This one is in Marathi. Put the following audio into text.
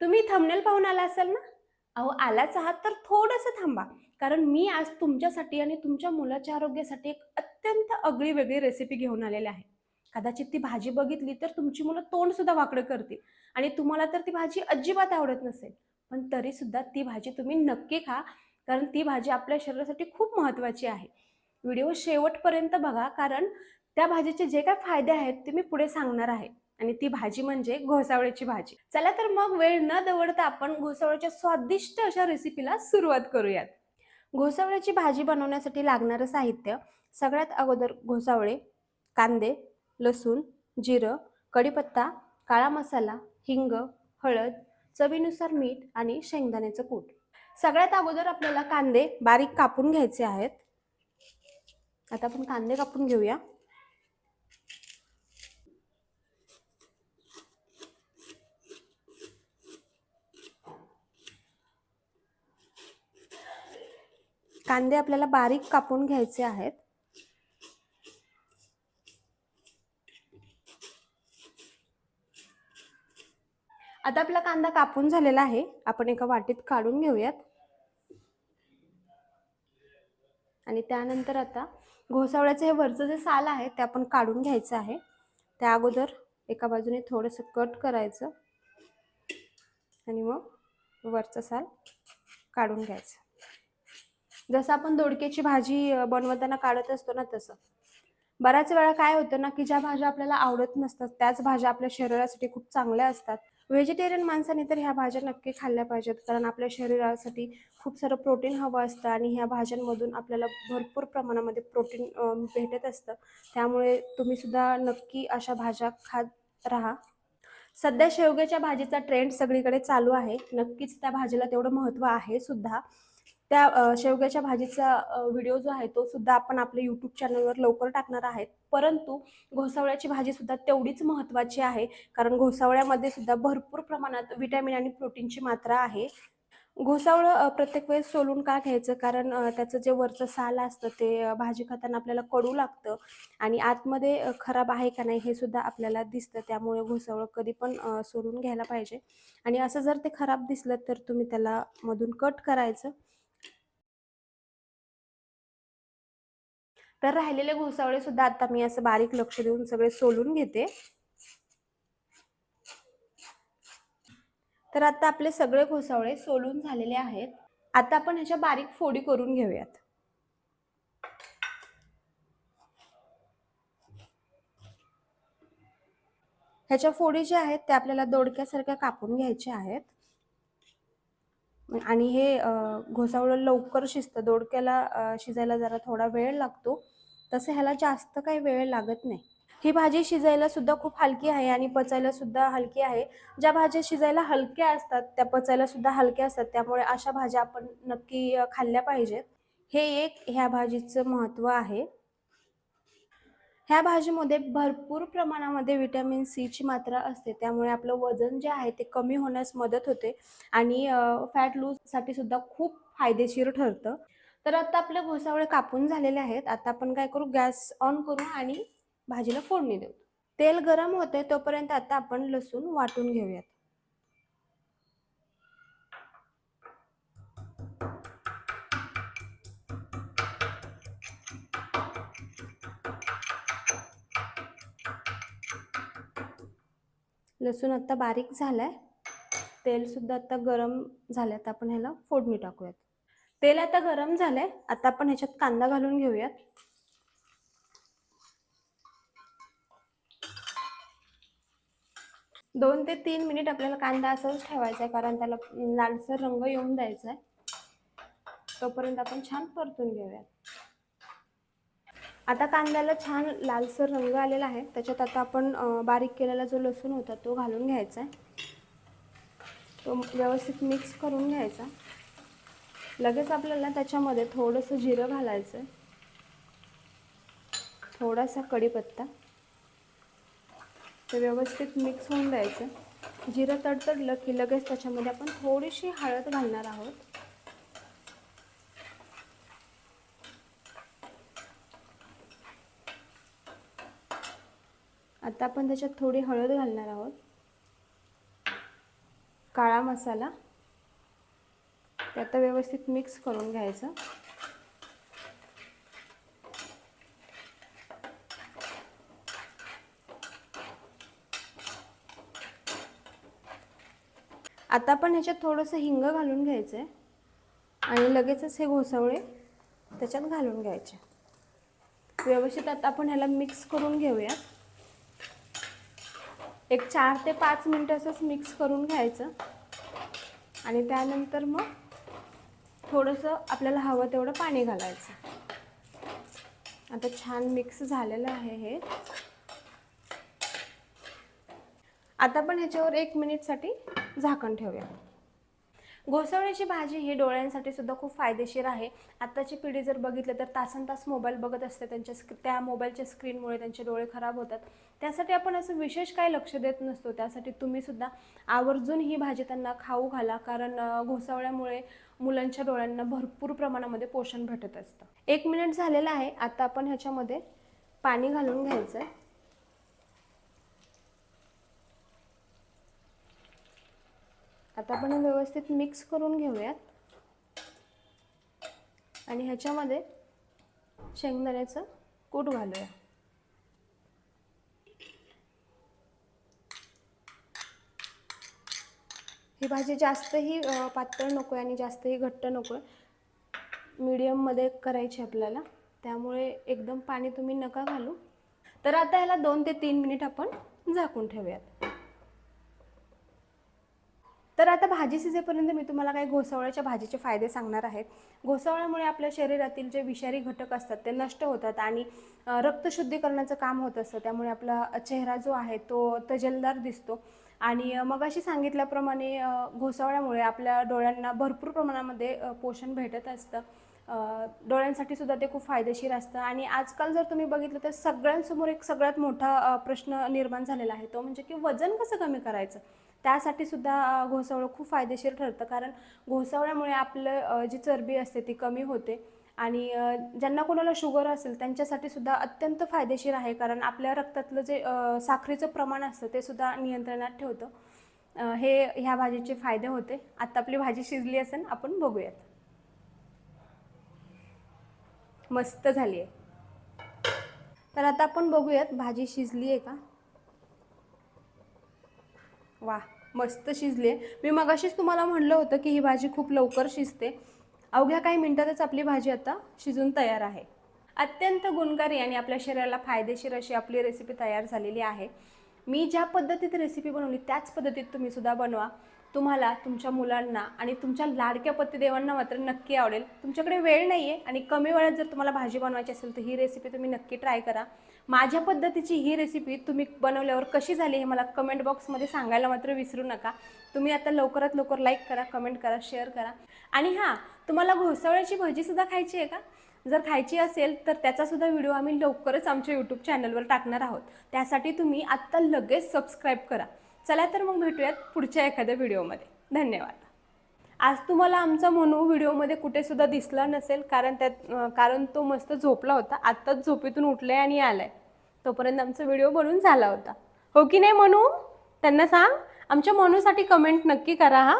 तुम्ही थंबनेल पाहून आला असाल ना? अहो आलाच आहात तर थोडंसं थांबा. कारण मी आज तुमच्यासाठी आणि तुमच्या मुलाच्या आरोग्यासाठी एक अत्यंत अगळी वेगळी रेसिपी घेऊन आलेली आहे. कदाचित ती भाजी बघितली तर तुमची मुलं तोंड सुद्धा वाकडं करतील. आणि तुम्हाला तर ती भाजी अजिबात आवडत नसेल. पण तरी सुद्धा ती भाजी तुम्ही नक्की खा कारण ती भाजी आपल्या शरीरासाठी खूप महत्त्वाची आहे. व्हिडिओ शेवटपर्यंत बघा कारण त्या भाजीचे जे काय फायदे आहेत ते मी पुढे सांगणार आहे. आणि ती भाजी म्हणजे घोसावळ्याची भाजी. चला तर मग वेळ न दवडता आपण घोसावळ्याच्या स्वादिष्ट अशा रेसिपीला सुरुवात करूयात. घोसावळ्याची भाजी बनवण्यासाठी लागणारं साहित्य सगळ्यात अगोदर घोसावळे कांदे लसूण जिरं कढीपत्ता काळा मसाला हिंग हळद चवीनुसार मीठ आणि शेंगदाण्याचं कूट. सगळ्यात अगोदर आपल्याला कांदे बारीक कापून घ्यायचे आहेत. आता आपण कांदे कापून घेऊया. कांदे आपल्याला बारीक कापून घ्यायचे आहेत. आता आपला कांदा कापून झालेला आहे. आपण एका वाटीत काढून घेऊयात. आणि त्यानंतर आता घोसावळ्याचं हे वरचं जे साल आहे ते आपण काढून घ्यायचं आहे. त्या अगोदर एका बाजूने थोडंसं कट करायचं. आणि मग वरचं साल काढून घ्यायचं. जसं आपण दोडक्याची भाजी बनवताना काढत असतो ना तसं. बऱ्याच वेळा काय होतं ना की ज्या भाज्या आपल्याला आवडत नसतात त्याच भाज्या आपल्या शरीरासाठी खूप चांगल्या असतात. व्हेजिटेरियन माणसाने तर ह्या भाज्या नक्की खाल्ल्या पाहिजेत कारण आपल्या शरीरासाठी खूप सारं प्रोटीन हवं असतं आणि ह्या भाज्यांमधून आपल्याला भरपूर प्रमाणामध्ये प्रोटीन भेटत असतं. त्यामुळे तुम्ही सुद्धा नक्की अशा भाज्या खात राहा. सध्या शेवग्याच्या भाजीचा ट्रेंड सगळीकडे चालू आहे. नक्कीच त्या भाजीला तेवढं महत्त्व आहे सुद्धा. त्या शेवग्याच्या भाजीचा व्हिडिओ जो आहे तो सुद्धा आपण आपल्या यूट्यूब चॅनलवर लवकर टाकणार आहेत. परंतु घोसावळ्याची भाजी सुद्धा तेवढीच महत्त्वाची आहे. कारण घोसावळ्यामध्ये सुद्धा भरपूर प्रमाणात विटॅमिन आणि प्रोटीनची मात्रा आहे. घोसावळं प्रत्येक वेळेस सोलून का घ्यायचं? कारण त्याचं जे वरचं साल असतं ते भाजी खाताना आपल्याला कडू लागतं. आणि आतमध्ये खराब आहे का नाही हे सुद्धा आपल्याला दिसतं. त्यामुळे घोसावळं कधी पण सोलून घ्यायला पाहिजे. आणि असं जर ते खराब दिसलं तर तुम्ही त्याला मधून कट करायचं. तर राहिलेले घोसावळे सुद्धा आता मी असं बारीक लक्ष देऊन सगळे सोलून घेते. तर आता आपले सगळे घोसावळे सोलून झालेले आहेत. आता आपण ह्याच्या बारीक फोडी करून घेऊयात. ह्याच्या फोडी ज्या आहेत त्या आपल्याला दोडक्यासारख्या कापून घ्यायच्या आहेत. आणि हे अ, घोसावळं लवकर शिजतं. दोडक्याला शिजायला जरा थोडा वेळ लागतो. तसं ह्याला जास्त काही वेळ लागत नाही. ही भाजी शिजायला सुद्धा खूप हलकी आहे आणि पचायला सुद्धा हलकी आहे. ज्या भाज्या शिजायला हलक्या असतात त्या पचायला सुद्धा हलक्या असतात. त्यामुळे अशा भाज्या आपण नक्की खाल्ल्या पाहिजेत. हे एक ह्या भाजीचं महत्त्व आहे. ह्या भाजीमध्ये भरपूर प्रमाणामध्ये व्हिटॅमिन सीची मात्रा असते. त्यामुळे आपलं वजन जे आहे ते कमी होण्यास मदत होते आणि फॅट लूजसाठी सुद्धा खूप फायदेशीर ठरतं. तर आता आपले घोसावळे कापून झालेले आहेत. आता आपण काय करू? गॅस ऑन करू आणि भाजीला फोडणी देऊ. तेल गरम होते तोपर्यंत आता आपण लसूण वाटून घेऊयात. लसूण आता बारीक झालाय. तेल सुद्धा आता गरम झालंय आपण ह्याला फोडणी टाकूयात. तेल आता गरम झालंय. आता आपण ह्याच्यात कांदा घालून घेऊयात. दोन ते तीन मिनिट आपल्याला कांदा असंच ठेवायचा आहे कारण त्याला लालसर रंग येऊन द्यायचा आहे तोपर्यंत आपण छान परतून घेऊयात. आता कांद्याला छान लालसर रंग आलेला आहे. त्याच्यात आता आपण बारीक केलेला जो लसूण होता तो घालून घ्यायचा आहे तो व्यवस्थित मिक्स करून घ्यायचा. लगेच आपल्याला त्याच्यामध्ये थोडंसं जिरं घालायचं आहे थोडासा कढीपत्ता. ते व्यवस्थित मिक्स होऊन द्यायचं. जिरं तडतडलं की लगेच त्याच्यामध्ये आपण थोडीशी हळद घालणार आहोत. आता आपण त्याच्यात थोडी हळद घालणार आहोत. काळा मसाला. आता व्यवस्थित मिक्स करून घ्यायचं. आता आपण ह्याच्यात थोडंसं हिंग घालून घ्यायचं आहे आणि लगेचच हे घोसावळे त्याच्यात घालून घ्यायचे. व्यवस्थित आता आपण ह्याला मिक्स करून घेऊया. एक चार ते पाच मिनटं असंच मिक्स करून घ्यायचं. आणि त्यानंतर मग थोडंसं आपल्याला हवं तेवढं पाणी घालायचं. आता छान मिक्स झालेलं आहे हे. आता आपण ह्याच्यावर एक मिनिटसाठी झाकण ठेवूया. घोसावळ्याची भाजी ही डोळ्यांसाठी सुद्धा खूप फायदेशीर आहे. आत्ताची पिढी जर बघितलं तर तासन तास मोबाईल बघत असते. त्यांच्या स्क त्या मोबाईलच्या स्क्रीनमुळे त्यांचे डोळे खराब होतात. त्यासाठी आपण असं विशेष काय लक्ष देत नसतो. त्यासाठी तुम्ही सुद्धा आवर्जून ही भाजी त्यांना खाऊ घाला. कारण घोसावळ्यामुळे मुलांच्या डोळ्यांना भरपूर प्रमाणामध्ये पोषण भेटत असतं. एक मिनिट झालेलं आहे. आता आपण ह्याच्यामध्ये पाणी घालून घ्यायचं आहे आता आपण व्यवस्थित मिक्स करून घेऊयात. आणि ह्याच्यामध्ये शेंगदाण्याचं कूट घालूया. ही भाजी जास्तही पातळ नको आहे आणि जास्तही घट्ट नको आहे मीडियममध्ये करायची आपल्याला. त्यामुळे एकदम पाणी तुम्ही नका घालू. तर आता ह्याला दोन ते तीन मिनिट आपण झाकून ठेवूयात. तर आता भाजी शिजेपर्यंत मी तुम्हाला काही घोसावळ्याच्या भाजीचे फायदे सांगणार आहे. घोसावळ्यामुळे आपल्या शरीरातील जे विषारी घटक असतात ते नष्ट होतात आणि रक्तशुद्धीकरणाचं काम होत असतं. त्यामुळे आपला चेहरा जो आहे तो तजेलदार दिसतो. आणि मग मगाशी सांगितल्याप्रमाणे घोसावळ्यामुळे आपल्या डोळ्यांना भरपूर प्रमाणामध्ये पोषण भेटत असतं. डोळ्यांसाठी सुद्धा ते खूप फायदेशीर असतं. आणि आजकाल जर तुम्ही बघितलं तर सगळ्यांसमोर एक सगळ्यात मोठा प्रश्न निर्माण झालेला आहे. तो म्हणजे की वजन कसं कमी करायचं? त्यासाठी सुद्धा घोसावळं खूप फायदेशीर ठरतं. कारण घोसावळ्यामुळे आपलं जी चरबी असते ती कमी होते. आणि ज्यांना कोणाला शुगर असेल त्यांच्यासाठी सुद्धा अत्यंत फायदेशीर आहे. कारण आपल्या रक्तातलं जे साखरेचं प्रमाण असतं ते सुद्धा नियंत्रणात ठेवतं. हे ह्या भाजीचे फायदे होते. आता आपली भाजी शिजली असेल आपण बघूयात. मस्त झाली आहे. तर आता आपण बघूयात भाजी शिजली आहे का? वा मस्त शिजले. मी मगाशीच तुम्हाला म्हणलं होतं की ही भाजी खूप लवकर शिजते. अवघ्या काही मिनिटातच आपली भाजी आता शिजून तयार आहे. अत्यंत गुणकारी आणि आपल्या शरीराला फायदेशीर अशी आपली रेसिपी तयार झालेली आहे. मी ज्या पद्धतीत रेसिपी बनवली त्याच पद्धतीत तुम्ही सुद्धा बनवा. तुम्हाला तुमच्या मुलांना आणि तुमच्या लाडक्या पतिदेवांना मात्र नक्की आवडेल. तुमच्याकडे वेळ नाही आहे आणि कमी वेळात जर तुम्हाला भाजी बनवायची असेल तर ही रेसिपी तुम्ही नक्की ट्राय करा. माझ्या पद्धतीची ही रेसिपी तुम्ही बनवल्यावर कशी झाली हे मला कमेंट बॉक्समध्ये सांगायला मात्र विसरू नका. तुम्ही आता लवकरात लवकर लाईक करा कमेंट करा शेअर करा. आणि हां तुम्हाला घोसावळ्याची भजीसुद्धा खायची आहे का? जर खायची असेल तर त्याचासुद्धा व्हिडिओ आम्ही लवकरच आमच्या यूट्यूब चॅनलवर टाकणार आहोत. त्यासाठी तुम्ही आत्ता लगेच सबस्क्राईब करा. चला तर मग भेटूयात पुढच्या एखाद्या व्हिडिओमध्ये धन्यवाद. आज तुम्हाला आमचा मनू व्हिडिओमध्ये कुठेसुद्धा दिसला नसेल कारण त्यात कारण तो मस्त झोपला होता. आत्ताच झोपेतून उठलाय आणि आलाय. तोपर्यंत आमचा व्हिडिओ बनून झाला होता. हो की नाही मनू? त्यांना सांग. आमच्या मनूसाठी कमेंट नक्की करा हा.